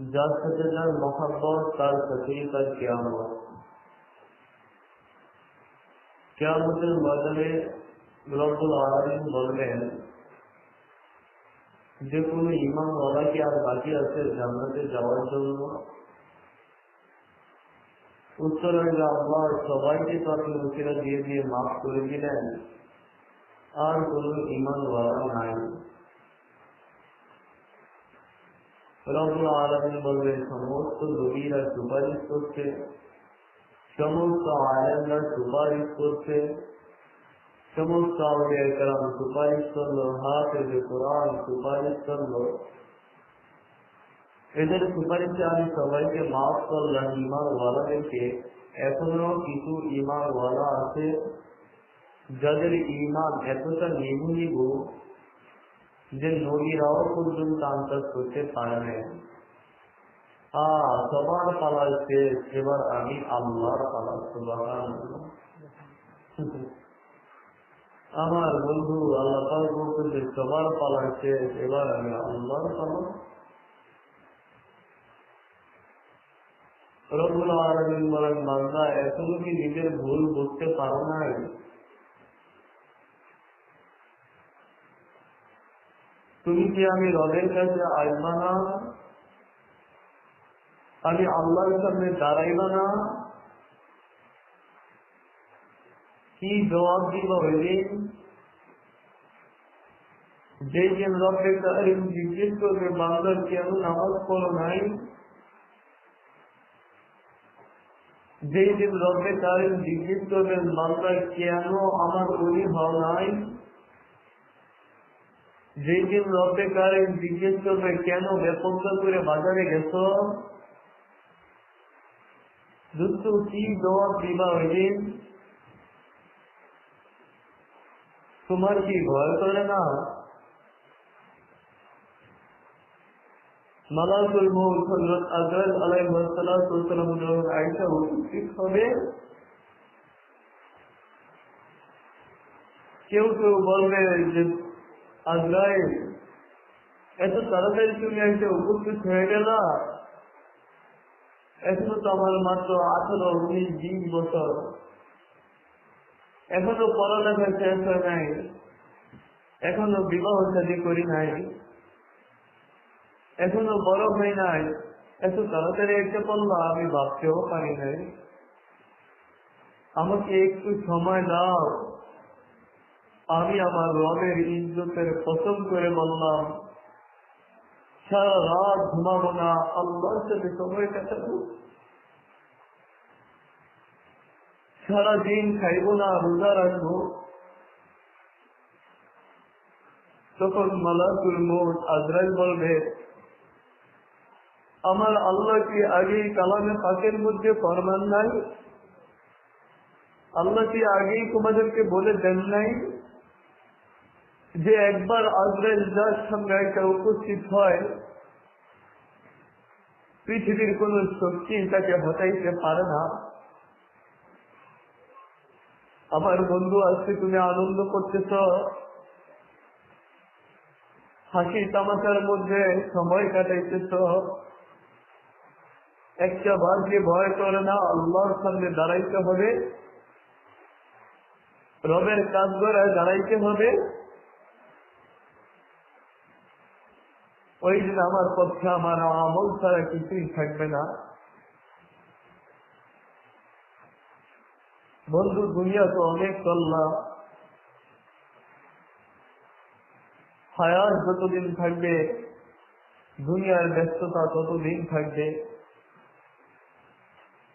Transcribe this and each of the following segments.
যার সাথে যার মহাব্বত, তার সাথেই তার কেয়ামত। কেয়ামতের বাজারে রব্বুল আলমিন বলবেন, যে কোনো ইমাম কি আর বাকি আছে জান্নাতে যাওয়ার জন্য? উত্তর আল্লাহ সবাইকে তো আপনি দিয়ে দিয়ে মাফ করে দিলেন। আর কোন ইমান ওয়ালা নাই। রব্বুল আলমিন বলবেন সমস্ত নবীরা সুপারিশ করছে সমস্ত আয়ানরা সুপারিশ করছে সমস্ত আউলিয়া কালাম সুপারিশ করল হাফেজ কোরআন সুপারিশ করল এদের সুপারিশে আমি সবাইকে মাফ করলাম ইমান ওয়ালাদেরকে এখনও কিছু ইমান ওয়ালা আছে যাদের ইমান এতটা নিভু নিভু যে নদীরাও পর্যন্ত আন্দাজ করতে পারে না সবার পালার শেষ এবার আমি আল্লাহর সুবাহ আমার বন্ধু আল্লাহ বলতে যে সবার পালার শেষ এবার আমি আল্লাহর পালা রবুল আলমিন বলেন, বান্দা, এখনও কি নিজের ভুল বুঝতে পারো না তুমি কি আমি রবের কাছে আসবা না? আমি আল্লাহর সামনে দাঁড়াইবা না? কি জবাব দিব ওইদিন যে দিন রব্বে কারিম জিজ্ঞেস করবে, বান্দার কেন নামাজ পড়ো নাই? যেই দিন রব্বে কারিম জিজ্ঞেস করবেন, বান্দার কেন আমার উনি হও নাই? যেই দিন রব্বে কারিম জিজ্ঞেস করবে কেন বেপন্দ করে বাজারে গেছ দুঃখ কি জবাব দিবা ওই দিন তোমার কি ভয় করে না মালাকুল মৌল হজরত আজরাইল আলাইহিসসালাম যখন আয়েশা উপস্থিত হবে কেউ কেউ বলবে যে আজরাইল এত তাড়াতাড়ি তুমি এসে উপস্থিত হয়ে গেল এখনও তো আমার মাত্র আঠারো উনিশ বিশ বছর। এখনও পড়ালেখা শেষ হয় নাই। এখনও বিবাহ শাদী করি নাই। এখনও বড় হয় নাই। এত তাড়াতাড়ি একটা পড়ল আমি ভাবতেও পারি নাই। আমাকে একটু সময় দাও। আমি আমার রবের ইজ্জতের পছন্দ করে বললাম, সারা রাত ঘুমাবো না, আল্লাহর সাথে সময় কাটাবো। সারাদিন খাইব না, রোজা রাখব। তখন মালাকুল মোট আজরাইল বলবে, আমার আল্লাহ কি আগেই কালামে পাকের মধ্যে ফরমান নাই? আল্লাহ কি আগেই তোমাদেরকে বলে দেন নাই? যে একবার আজরাইল যার সামনে একটা উপস্থিত হয়, পৃথিবীর কোন শক্তি তাকে হটাইতে পারে না। আমার বন্ধু আজকে তুমি আনন্দ করতেছ। হাসি তামাশার মধ্যে সময় কাটাইতেছ। একটা ভাগ্যে ভয় করে না, আল্লাহর সামনে দাঁড়াইতে হবে। রবের কাজ করে দাঁড়াইতে হবে। ওই দিন আমার পক্ষে আমার আমল ছাড়া কিছুই থাকবে না। বন্ধু দুনিয়া তো অনেক চললাম। হায়াত যতদিন থাকবে, দুনিয়ার ব্যস্ততা ততদিন থাকবে।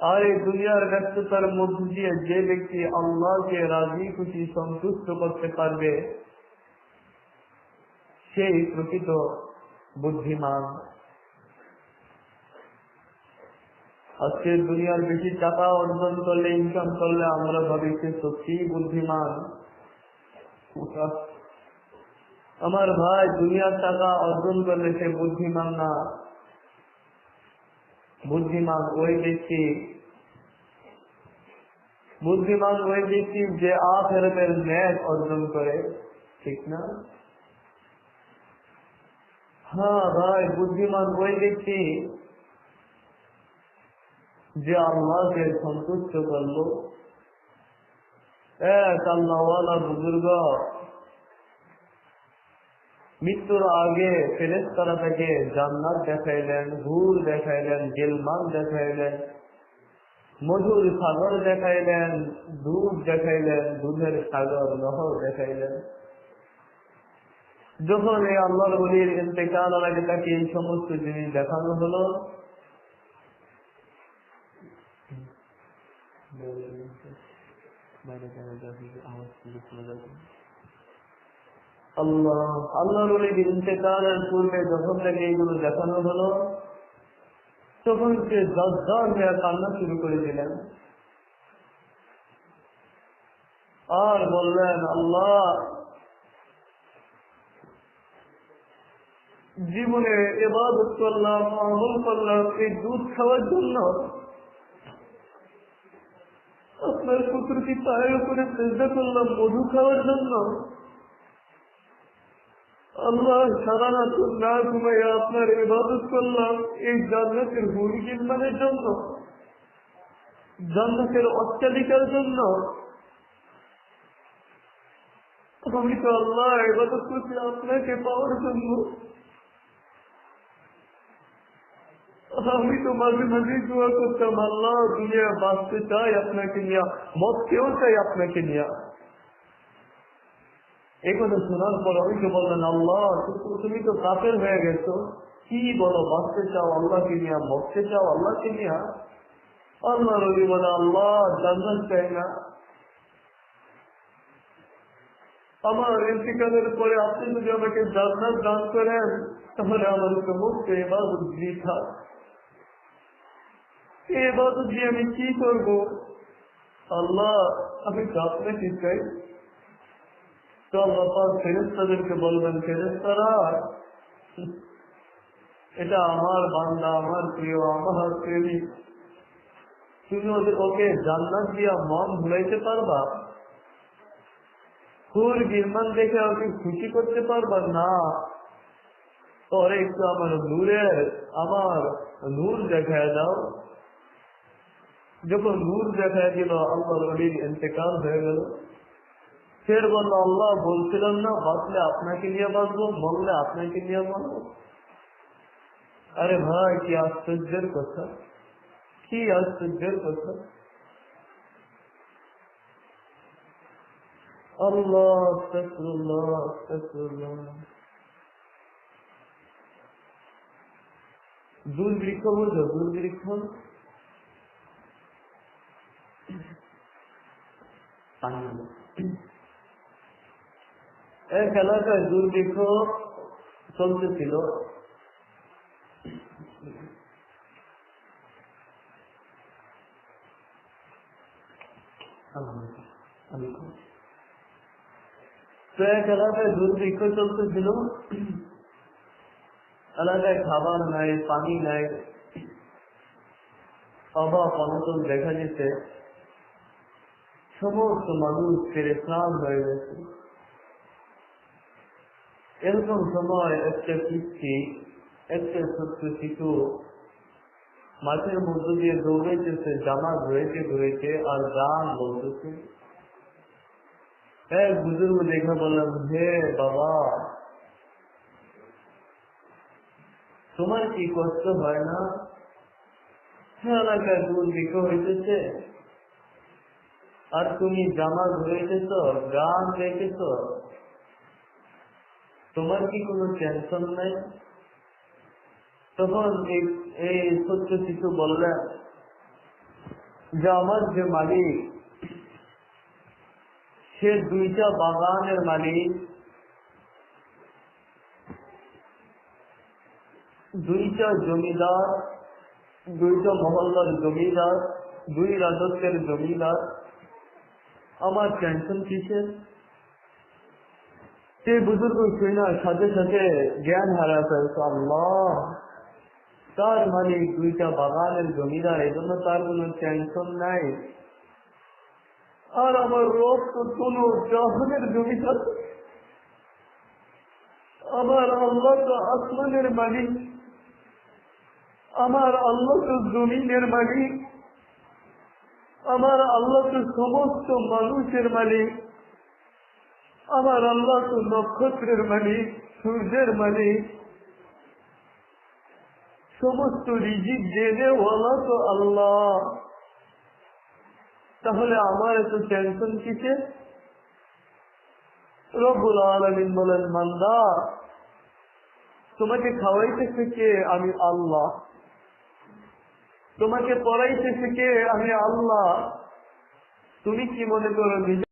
আর এই দুনিয়ার ব্যস্ততার মধ্য দিয়ে যে ব্যক্তি আল্লাহকে রাজি, খুশি, সন্তুষ্ট করতে পারবে, সেই প্রকৃত বুদ্ধিমান। আজকে দুনিয়ার বেশি টাকা অর্জন করলে ইনকাম করলে আমরা ভাবি সে সত্যি বুদ্ধিমান। আমার ভাই দুনিয়ার টাকা অর্জন করলে সে বুদ্ধিমান না। বুদ্ধিমান ওই ব্যক্তি। বুদ্ধিমান ওই ব্যক্তি যে আখেরাতের ন্যায় অর্জন করে, ঠিক না? হ্যাঁ ভাই, বুদ্ধিমান ওই ব্যক্তি যে আল্লাহকে সন্তুষ্ট করল। এক আল্লাহওয়ালা বুজুর্গ, মৃত্যুর আগে ফেরেস্তারা তাকে জান্নাত দেখাইলেন ঘুর দেখাইলেন গেলমান দেখাইলেন, মধুর সাগর দেখাইলেন দুধ দেখাইলেন, দুধের সাগর নহর দেখাইলেন। যখন এই আল্লাহর বলির ইন্তেকাল আগে তাকে এই সমস্ত জিনিস দেখানো হলো তখন সে শুরু আর বললেন, আল্লাহ জীবনে এবাদত করলাম, আমল করলাম, এই দুধ খাওয়ার জন্য আপনার কুকুরটি পায়ের উপরে চেষ্টা করলাম, মধু খাওয়ার জন্য। আল্লাহ সারা রাত না ঘুমাইয়া আপনার ইবাদত করলাম, এই জান্নাতের হুড় নির্মাণের জন্য, জান্নাতের অত্যাধিকার জন্য। আমি তো আল্লাহ ইবাদত করছি আপনাকে পাওয়ার জন্য। আমি তো মাঝে মাঝে দোয়া করতাম, আল্লাহ দুনিয়া বাঁচতে চাই আপনাকে নিয়ে মত কেউ চাই আপনাকে নিয়ে। এই শোনার পর আমি তো বললেন আল্লাহ, তুমি তো কাপের হয়ে গেছো। কি বলো, বাঁচতে চাও আল্লাহকে নিয়ে, মরতে চাও আল্লাহকে নিয়ে? আল্লাহ রবি বলে, আল্লাহ, জান্নাত চাই না। আমার ইন্তিকালের পরে আপনি যদি আমাকে জান্নাত দান করেন, তাহলে আমার সমস্ত এবাদত বৃথা। এবাদত দিয়ে আমি কি করব? আল্লাহ, আমি তো আপনাকে চাই তো আল্লাহ ফেরেস্তাদেরকে বলবেন ফেরেস্তারা এটা আমার বান্দা, আমার প্রিয়, আমার প্রেমিক। তুমি ওদের, ওকে জান্নাত দিয়া মন ভুলাইতে পারবা? ফুল গিরমান দেখে ওকে খুশি করতে পারবা? না। ওরে একটু আমার নূরের, আমার নূর দেখায় দাও। যখন নূর দেখায় দিল আল্লাহ রবির ইন্তেকাল হয়ে গেল ফের বলল আল্লাহ বলছিলাম না বাঁচলে আপনাকে নিয়ে বাঁচবো মরলে আপনাকে নিয়ে মরবো আরে ভাই কি আশ্চর্যের কথা কি আশ্চর্যের কথা আল্লাহ আস্তাগফিরুল্লাহ আস্তাগফিরুল্লাহ দুর্বৃক্ষ বুঝো দুর্বৃক্ষ এক এলাকায় দুর্ভিক্ষ চলতেছিল। এলাকায় দুর্ভিক্ষ চলতেছিল। এলাকায় খাবার নাই, পানি নাই। অভাব অনটন দেখা যেতে সমস্ত মানুষ পেরেশান হয়ে গেছে। এরকম সময় একটা পিচ্ছি একটা ছোট্ট শিশু মাঠের মধ্য দিয়ে দৌড়াইতেছে, জামা ধরেছে ধরেছে আর গান বলতেছে। এক বুজুর্গ দেখে বললাম, হে বাবা, তোমার কি কষ্ট হয় না? হ্যাঁ এলাকায় দূর দিকে হইতেছে। আর তুমি জামা ধরেছেছ গান রেখেছ তোমার কি কোনো টেনশন নাই? তখন এই ছোট্ট শিশু বললেন যে আমার যে মালিক, সে দুইটা বাগানের মালিক, দুইটা জমিদার, দুইটা মহল্লার জমিদার, দুই রাজত্বের জমিদার। আমার টেনশন কিসের? সেই বুজুর্গ শুনে সাথে সাথে জ্ঞান হারা আল্লাহ তার মালিক দুইটা বাগানের জমিদার এই জন্য তার কোনো টেনশন নাই আর আমার রোগ তো কোন জাহানের জমিদার আমার আল্লাহ তো আসমানের মালিক আমার আল্লাহ তো জমিনের মালিক আমার আল্লাহ তো সমস্ত মানুষের মালিক আমার আল্লাহ তো নক্ষত্রের মালিক সূর্যের মালিক সমস্ত রিজিক জেনে ওলা তো আল্লাহ। তাহলে আমার এত টেনশন কিসে আলমিন বলেন মান্দা তোমাকে খাওয়াইতেছে কে? আমি আল্লাহ। তোমাকে পড়াইতেছে কে? আমি আল্লাহ। তুমি কি মনে করো নিজে